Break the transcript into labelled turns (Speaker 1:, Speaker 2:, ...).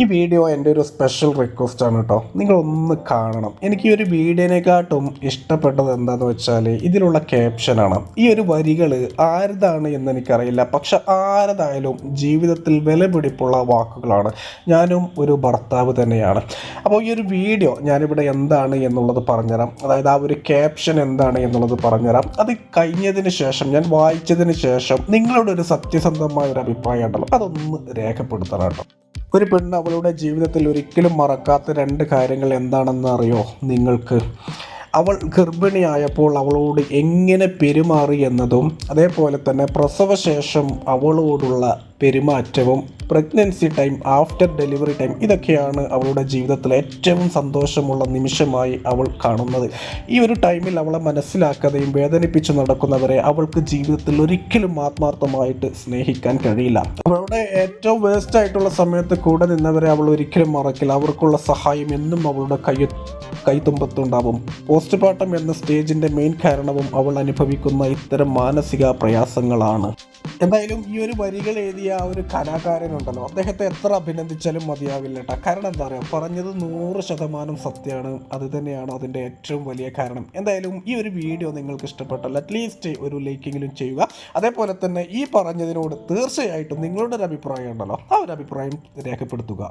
Speaker 1: ഈ വീഡിയോ എന്റെ ഒരു സ്പെഷ്യൽ റിക്വസ്റ്റ് ആണ് കേട്ടോ നിങ്ങളൊന്ന് കാണണം. എനിക്ക് ഈ ഒരു വീഡിയോനെക്കാട്ടും ഇഷ്ടപ്പെട്ടത് എന്താന്ന് വെച്ചാൽ ഇതിലുള്ള ക്യാപ്ഷനാണ് ഈ ഒരു വരികൾ ആരതാണ് എന്ന് എനിക്കറിയില്ല. പക്ഷെ ആരതായാലും ജീവിതത്തിൽ വിലപിടിപ്പുള്ള വാക്കുകളാണ്. ഞാനും ഒരു ഭർത്താവ് തന്നെയാണ്. അപ്പോൾ ഈ ഒരു വീഡിയോ ഞാനിവിടെ എന്താണ് എന്നുള്ളത് പറഞ്ഞുതരാം. അതായത് ആ ഒരു ക്യാപ്ഷൻ എന്താണ് എന്നുള്ളത് പറഞ്ഞുതരാം. അത് കഴിഞ്ഞതിന് ശേഷം ഞാൻ വായിച്ചതിന് ശേഷം നിങ്ങളുടെ ഒരു സത്യസന്ധമായ ഒരു അഭിപ്രായം ഉണ്ടല്ലോ. അതൊന്ന് രേഖപ്പെടുത്തണം കേട്ടോ ഒരു പെണ്ണ് അവളുടെ ജീവിതത്തിൽ ഒരിക്കലും മറക്കാത്ത രണ്ട് കാര്യങ്ങൾ എന്താണെന്ന് അറിയോ നിങ്ങൾക്ക്? അവൾ ഗർഭിണിയായപ്പോൾ അവളോട് എങ്ങനെ പെരുമാറി എന്നതും അതേപോലെ തന്നെ പ്രസവശേഷം അവളോടുള്ള പെരുമാറ്റവും pregnancy time after delivery time ഇതൊക്കെയാണ് അവളുടെ ജീവിതത്തിലെ ഏറ്റവും സന്തോഷമുള്ള നിമിഷമായി അവൾ കാണുന്നത്. ഈ ഒരു ടൈമിൽ അവളെ മനസ്സിലാക്കാതെയും വേദനിപ്പിച്ച് നടക്കുന്നവരെ അവൾക്ക് ജീവിതത്തിൽ ഒരിക്കലും ആത്മാർത്ഥമായിട്ട് സ്നേഹിക്കാൻ കഴിയില്ല. അവളുടെ ഏറ്റവും വേസ്റ്റ് ആയിട്ടുള്ള സമയത്ത് കൂടെ നിന്നവരെ അവൾ ഒരിക്കലും മറക്കില്ല. അവർക്കുള്ള സഹായം എന്നും അവളുടെ കൈ കൈത്തുമ്പത്തുണ്ടാവും പോസ്റ്റ്മോർട്ടം എന്ന സ്റ്റേജിന്റെ മെയിൻ കാരണവും അവൾ അനുഭവിക്കുന്ന ഇത്തരം മാനസിക പ്രയാസങ്ങളാണ്. എന്തായാലും ഈ ഒരു വരികൾ എഴുതിയ ആ ഒരു കലാകാരനുണ്ടല്ലോ. അദ്ദേഹത്തെ എത്ര അഭിനന്ദിച്ചാലും മതിയാവില്ല കേട്ടോ കാരണം എന്താ പറയുക പറഞ്ഞത് നൂറ് ശതമാനം സത്യമാണ്. അത് തന്നെയാണ് അതിന്റെ ഏറ്റവും വലിയ കാരണം. എന്തായാലും ഈ ഒരു വീഡിയോ നിങ്ങൾക്ക് ഇഷ്ടപ്പെട്ടാൽ അറ്റ്ലീസ്റ്റ് ഒരു ലൈക്കെങ്കിലും ചെയ്യുക. അതേപോലെ തന്നെ ഈ പറഞ്ഞതിനോട് തീർച്ചയായിട്ടും നിങ്ങളുടെ ഒരു അഭിപ്രായം ഉണ്ടല്ലോ. ആ ഒരു അഭിപ്രായം രേഖപ്പെടുത്തുക.